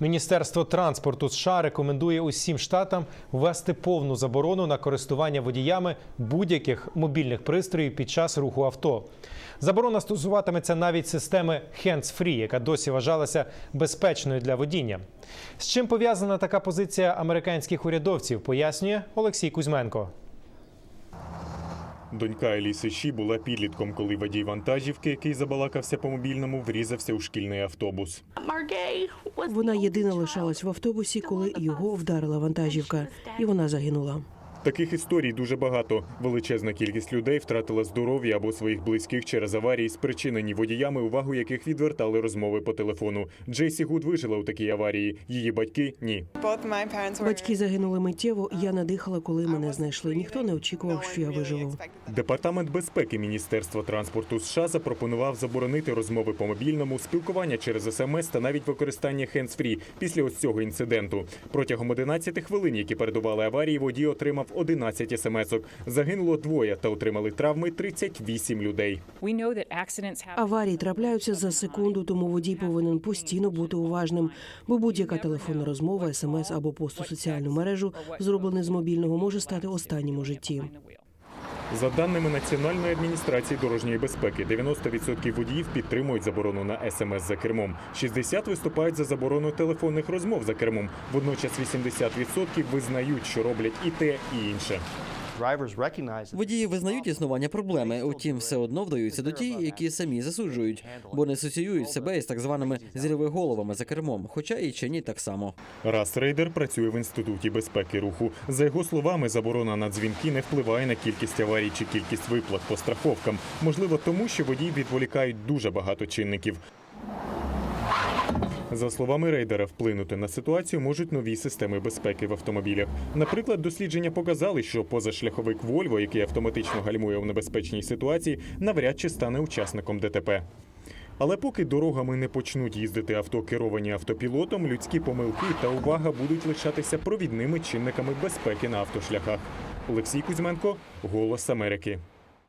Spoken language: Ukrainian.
Міністерство транспорту США рекомендує усім штатам ввести повну заборону на користування водіями будь-яких мобільних пристроїв під час руху авто. Заборона стосуватиметься навіть системи hands-free, яка досі вважалася безпечною для водіння. З чим пов'язана така позиція американських урядовців, пояснює Олексій Кузьменко. Донька Еліси Ші була підлітком, коли водій вантажівки, який забалакався по мобільному, врізався у шкільний автобус. Вона єдина лишалась в автобусі, коли його вдарила вантажівка, і вона загинула. Таких історій дуже багато. Величезна кількість людей втратила здоров'я або своїх близьких через аварії, спричинені водіями, увагу яких відвертали розмови по телефону. Джейсі Гуд вижила у такій аварії. Її батьки ні. Батьки загинули миттєво. Я надихала, коли мене знайшли. Ніхто не очікував, що я виживу. Департамент безпеки Міністерства транспорту США запропонував заборонити розмови по мобільному, спілкування через смс та навіть використання hands-free після ось цього інциденту. Протягом 11 хвилин, які передували аварії, водій отримав 11 смс-ок. Загинуло двоє та отримали травми 38 людей. Аварії трапляються за секунду, тому водій повинен постійно бути уважним. Бо будь-яка телефонна розмова, смс або пост у соціальну мережу, зроблений з мобільного, може стати останнім у житті. За даними Національної адміністрації дорожньої безпеки, 90% водіїв підтримують заборону на смс за кермом. 60 виступають за заборону телефонних розмов за кермом. Водночас 80% визнають, що роблять і те, і інше. Водії визнають існування проблеми, утім, все одно вдаються до ті, які самі засуджують, бо не асоціюють себе із так званими зіровими головами за кермом, хоча і чинять так само. Рас Рейдер працює в інституті безпеки руху. За його словами, заборона на дзвінки не впливає на кількість аварій чи кількість виплат по страховкам. Можливо, тому що водії відволікають дуже багато чинників. За словами рейдера, вплинути на ситуацію можуть нові системи безпеки в автомобілях. Наприклад, дослідження показали, що позашляховик Volvo, який автоматично гальмує у небезпечній ситуації, навряд чи стане учасником ДТП. Але поки дорогами не почнуть їздити авто, керовані автопілотом, людські помилки та увага будуть лишатися провідними чинниками безпеки на автошляхах. Олексій Кузьменко, Голос Америки.